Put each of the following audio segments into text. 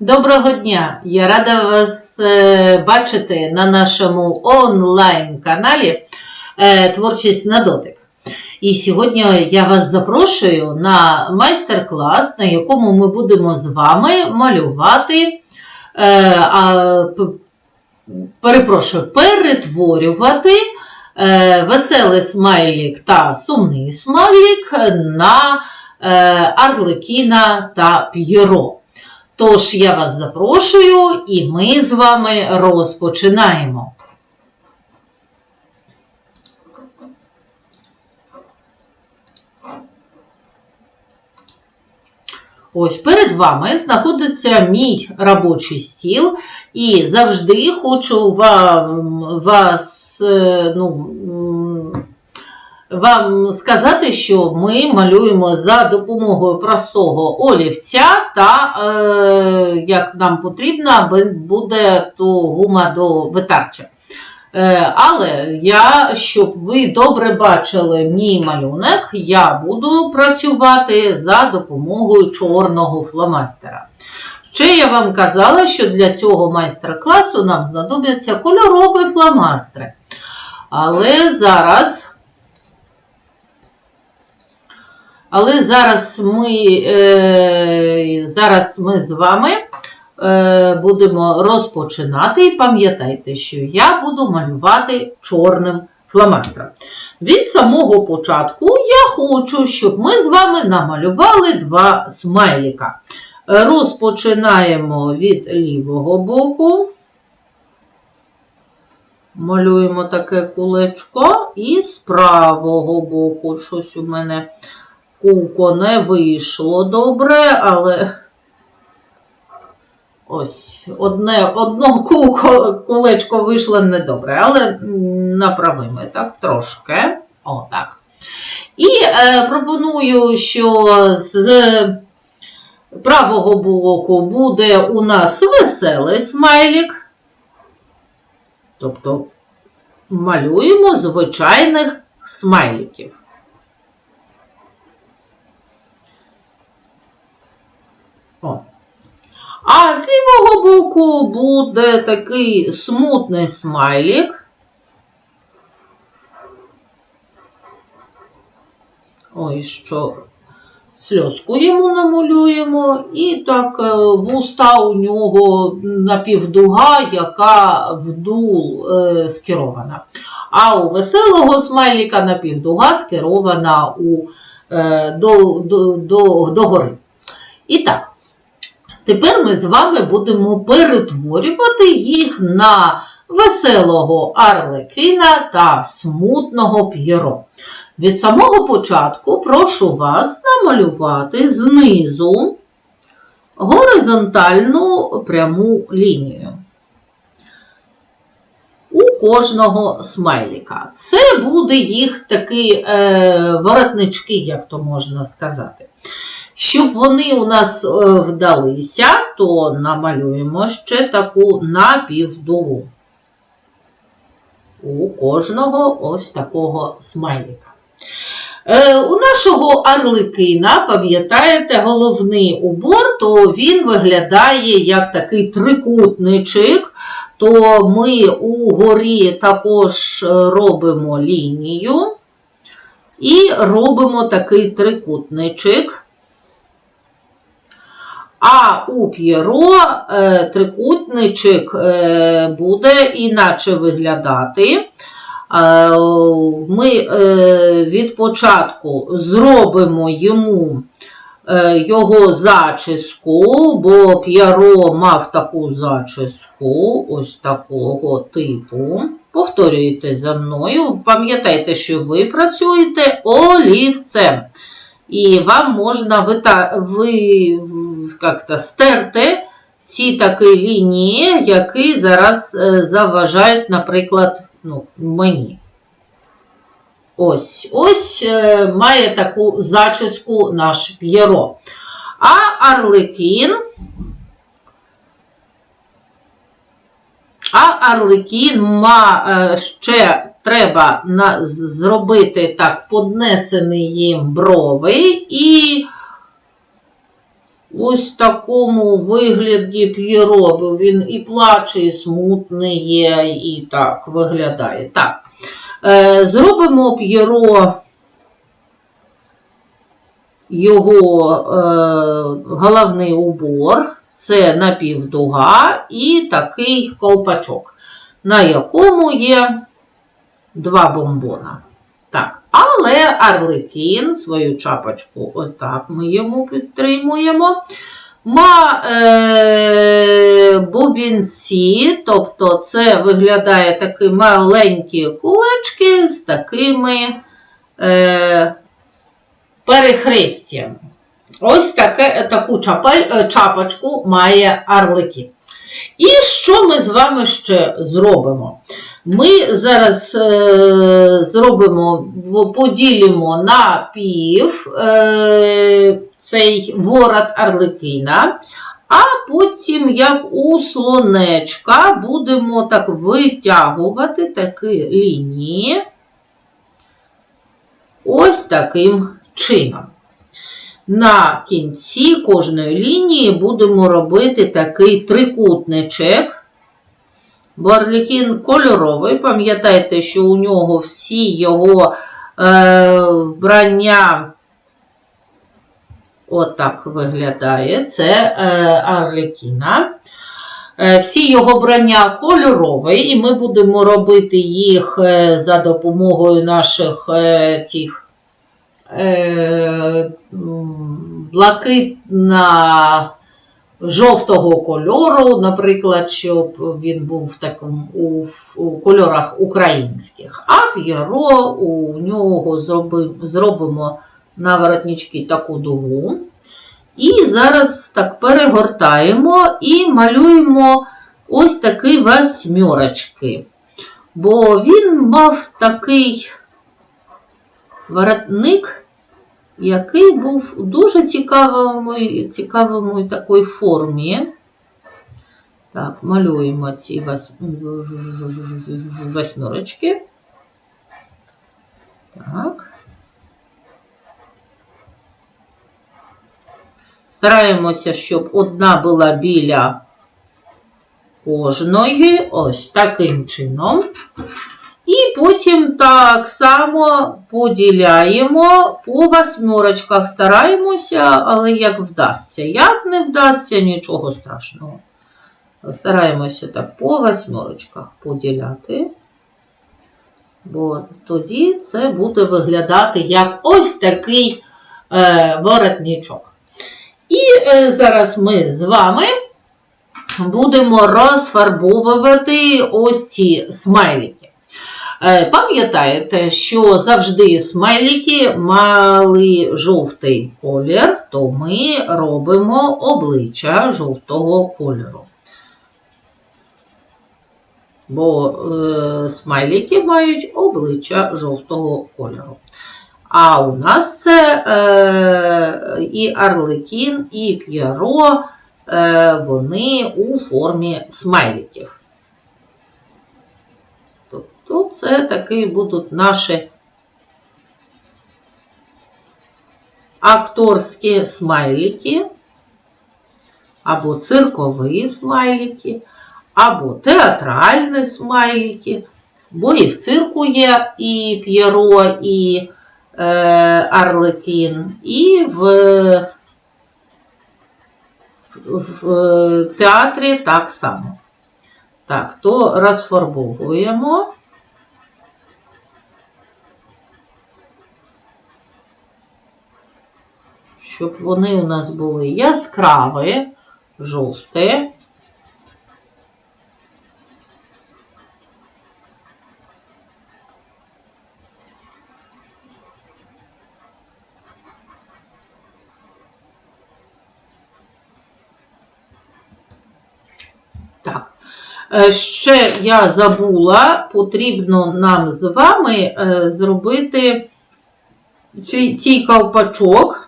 Доброго дня! Я рада вас е, бачити на нашому онлайн-каналі е, Творчість на дотик. І сьогодні я вас запрошую на майстер-клас, на якому ми будемо з вами малювати, е, а, перепрошую, перетворювати веселий смайлік та сумний смайлік на Арлекіна та П'єро. Тож я вас запрошую, і ми з вами розпочинаємо. Ось перед вами знаходиться мій робочий стіл, і завжди хочу вам, вас, е, ну, вам сказати, що ми малюємо за допомогою простого олівця та, е, як нам потрібно, буде то гума до витарча. Е, але я, щоб ви добре бачили мій малюнок, я буду працювати за допомогою чорного фломастера. Ще я вам казала, що для цього майстер-класу нам знадобляться кольорові фломастери. Але зараз Але зараз ми, е, зараз ми з вами е, будемо розпочинати. І пам'ятайте, що я буду малювати чорним фломастером. Від самого початку я хочу, щоб ми з вами намалювали два смайліка. Розпочинаємо від лівого боку. Малюємо таке кулечко, і з правого боку щось у мене куко не вийшло добре, але ось одне, одно куко, колечко вийшло недобре, але направимо так трошки. Отак. І е, пропоную, що з правого боку буде у нас веселий смайлік. Тобто малюємо звичайних смайліків. О. А з лівого боку буде такий смутний смайлік. Ой, що сльозку йому намалюємо, і так е, вуста у нього напівдуга, яка вдул е, скерована. А у веселого смайліка напівдуга скерована у, е, до, до, до, до гори. І так, тепер ми з вами будемо перетворювати їх на веселого арлекіна та смутного п'єро. Від самого початку прошу вас намалювати знизу горизонтальну пряму лінію. У кожного смайліка. Це буде їх такі е, воротнички, як то можна сказати. Щоб вони у нас е, вдалися, то намалюємо ще таку напівдугу. У кожного ось такого смайліка. Е, у нашого арлекина, пам'ятаєте, головний убор, то він виглядає як такий трикутничок, то ми угорі також е, робимо лінію і робимо такий трикутничок. А у п'єро е, трикутничок е, буде іначе виглядати. Е, Ми від початку зробимо йому його зачіску, бо п'єро мав таку зачіску, ось такого типу. Повторюйте за мною. Пам'ятайте, що ви працюєте олівцем. І вам можна вита... ви... як-то стерти ці такі лінії, які зараз е, заважають, наприклад, ну, мені. Ось ось е, має таку зачіску наш п'єро. А арлекін. А арлекін е, ще треба на, зробити так поднесені їм брови і ось такому вигляді п'єро, бо він і плаче, і смутний є, і так виглядає. Так. Е, зробимо п'єро його е, головний убор, це напівдуга і такий колпачок, на якому є два бомбона. Так, але Арлекін свою чапочку, отак ми йому підтримуємо. Ма е, бубінці, тобто це виглядає такі маленькі кулачки з такими е, перехрестями. Ось таке, таку чапель, чапочку має Арлекін. І що ми з вами ще зробимо? Ми зараз е, зробимо, поділимо на пів е, цей ворот Арлекіна, а потім, як у слонечка, будемо так витягувати такі лінії ось таким чином. На кінці кожної лінії будемо робити такий трикутничок. Бо Арлікін кольоровий, пам'ятайте, що у нього всі його е, вбрання отак виглядає. Це е, Арлікіна. Е, всі його вбрання кольорові, і ми будемо робити їх е, за допомогою наших е, тих е, блакитна жовтого кольору, наприклад, щоб він був в такому у, у кольорах українських. А п'єро у нього зроби, зробимо на воротнички таку дугу. І зараз так перегортаємо і малюємо ось такі восьмерочки. Бо він мав такий воротник який був у дуже цікавому, цікавому такій формі. Так, малюємо ці восьмерочки. Так. Стараємося, щоб одна була біля кожної, ось таким чином. Потім так само поділяємо по восьмерочках. Стараємося, але як вдасться. Як не вдасться, нічого страшного. Стараємося так по восьмерочках поділяти. Бо тоді це буде виглядати як ось такий е, воротничок. І е, зараз ми з вами будемо розфарбовувати ось ці смайлики. Е, пам'ятаєте, що завжди смайлики мали жовтий колір, то ми робимо обличчя жовтого кольору. Бо е, смайлики мають обличчя жовтого кольору. А у нас це е, і Арлекін, і П'єро, е, вони у формі смайликів це таки будуть наші акторські смайлики, або циркові смайлики, або театральні смайлики, бо і в цирку є і П'єро, і е, Арлекін, і в, в, в театрі так само. Так, то розфарбовуємо. Щоб вони у нас були яскраві, жовте. Так, е, ще я забула, потрібно нам з вами е, зробити цей, ковпачок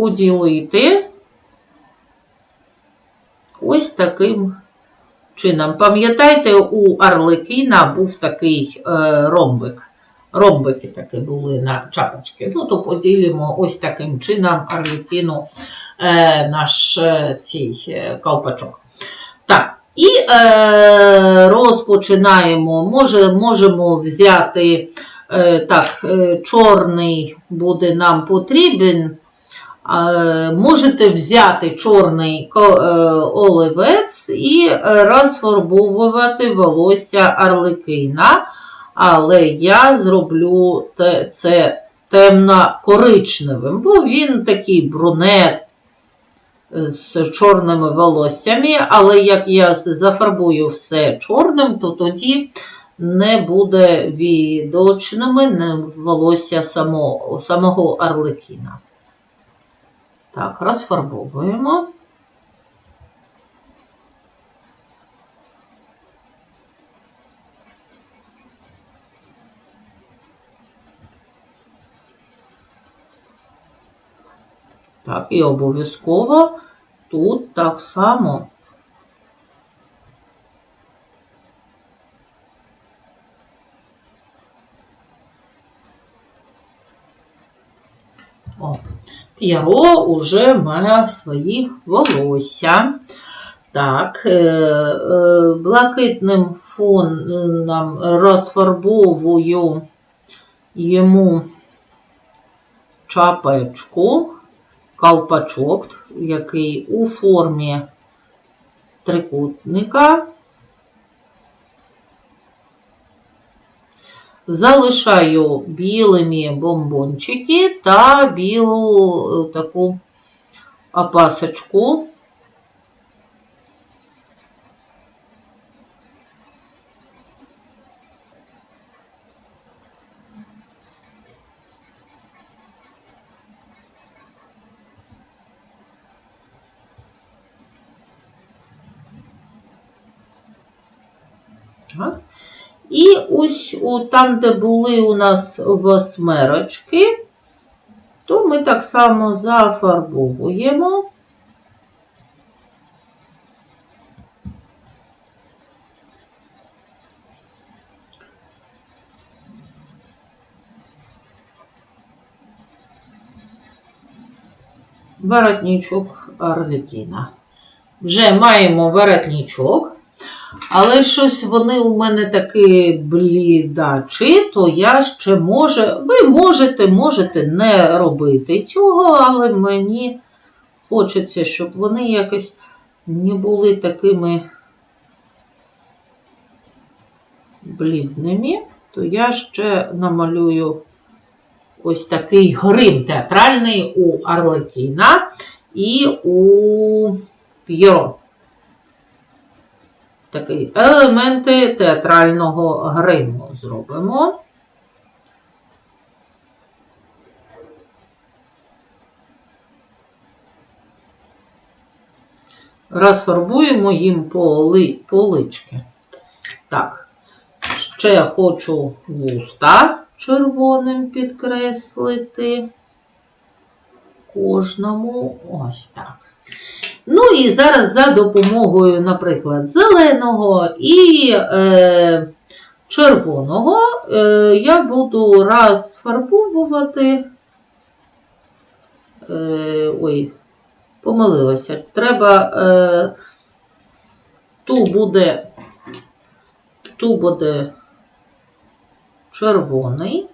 поділити ось таким чином. Пам'ятаєте, у Арлекіна був такий е, ромбик. ромбики такі були на чапочки. Ну, то поділимо ось таким чином арлекіну е, наш е, цей ковпачок. Так, і е, розпочинаємо. Може, можемо взяти так, чорний буде нам потрібен. Е, Можете взяти чорний е, оливець і е, розфарбовувати волосся арлекина, але я зроблю це темно-коричневим, бо він такий брунет з чорними волоссями, але як я зафарбую все чорним, то тоді не буде відочними волосся самого, самого арлекіна. Так, розфарбовуємо. Так, і обов'язково тут так само. О, П'єро уже має свої волосся. Так, е, е, блакитним фоном розфарбовую йому чапечку, колпачок, який у формі трикутника. Залишаю білими бомбончики та білу е, таку опасочку. Так. І ось там, де були у нас восьмерочки, то ми так само зафарбовуємо. Воротничок Арлекіна. Вже маємо воротничок. Але щось вони у мене такі блідачі, то я ще може, ви можете, можете не робити цього, але мені хочеться, щоб вони якось не були такими блідними, то я ще намалюю ось такий грим театральний у Арлекіна і у П'єро такий елементи театрального гриму зробимо. Розфарбуємо їм поли, полички. Так, ще хочу вуста червоним підкреслити. Кожному ось так. Ну і зараз за допомогою, наприклад, зеленого і е, червоного е, я буду розфарбовувати. Е, ой, помилилася. Треба е, ту буде, ту буде червоний.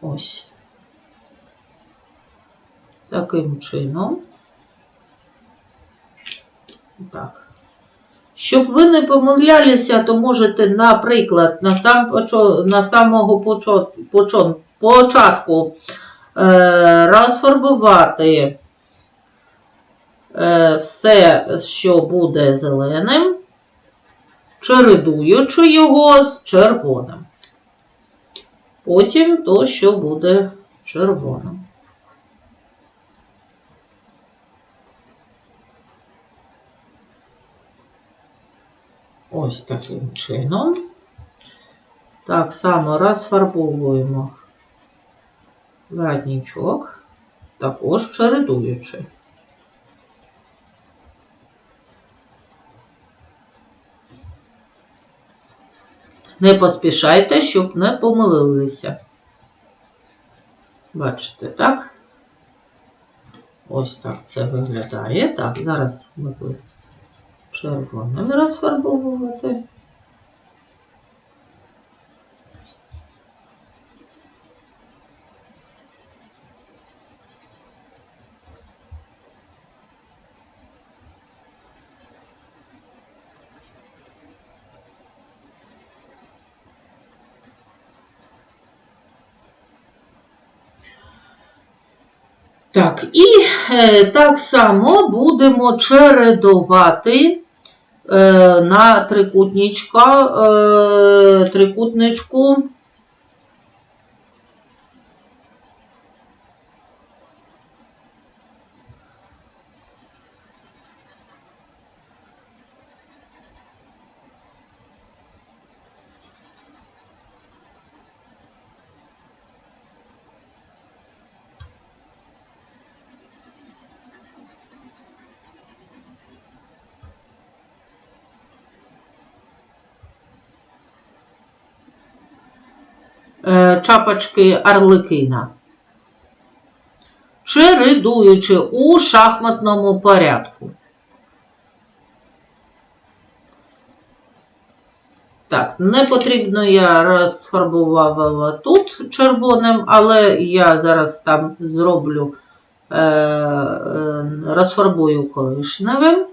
Ось. Таким чином. Так. Щоб ви не помилялися, то можете, наприклад, на сам на самого почон, початку е, розфарбувати е, все, що буде зеленим, чередуючи його з червоним. Потім то, що буде червоним. Ось таким чином. Так само розфарбовуємо воротничок, також чередуючи. Не поспішайте, щоб не помилилися. Бачите, так? Ось так це виглядає. Так, зараз буду червоним розфарбовувати. Так, і е, так само будемо чередувати на трикутничка, е, трикутничку. е, чапочки Арлекина, чередуючи у шахматному порядку. Так, не потрібно я розфарбувала тут червоним, але я зараз там зроблю, е, е, розфарбую коричневим.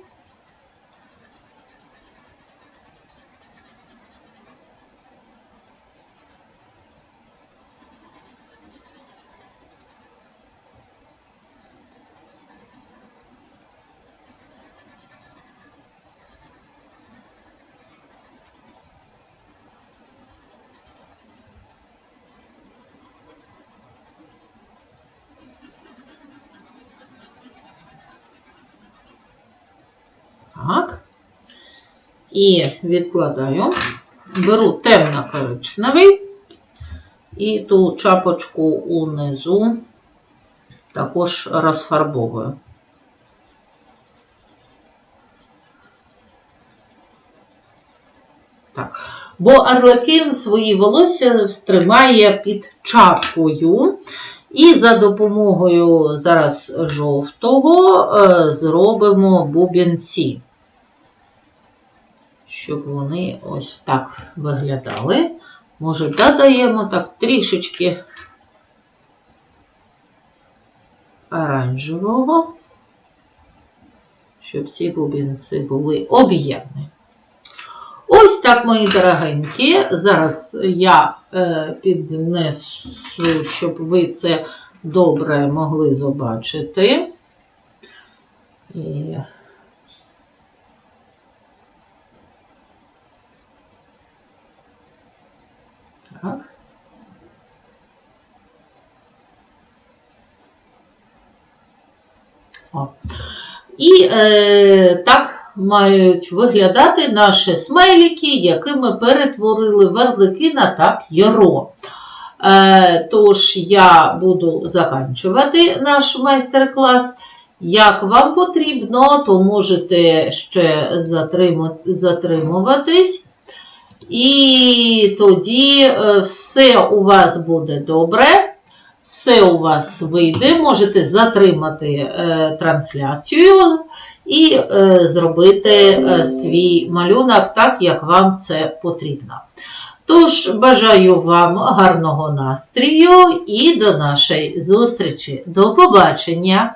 Так. І відкладаю. Беру темно-коричневий. І ту чапочку унизу також розфарбовую. Так. Бо арлекин свої волосся стримає під чапкою. І за допомогою зараз жовтого е, зробимо бубенці, щоб вони ось так виглядали. Може, додаємо так трішечки оранжевого, щоб ці бубенці були об'ємні. Ось так, мої дорогенькі. Зараз я е, піднесу, щоб ви це добре могли побачити. І... Так. О. І е, так мають виглядати наші смайлики, які ми перетворили верликина та п'єро. Е, тож я буду заканчувати наш майстер-клас. Як вам потрібно, то можете ще затримуватись. І тоді е, все у вас буде добре, все у вас вийде, можете затримати е, трансляцію і е, зробити свій малюнок так, як вам це потрібно. Тож, бажаю вам гарного настрію і до нашої зустрічі. До побачення!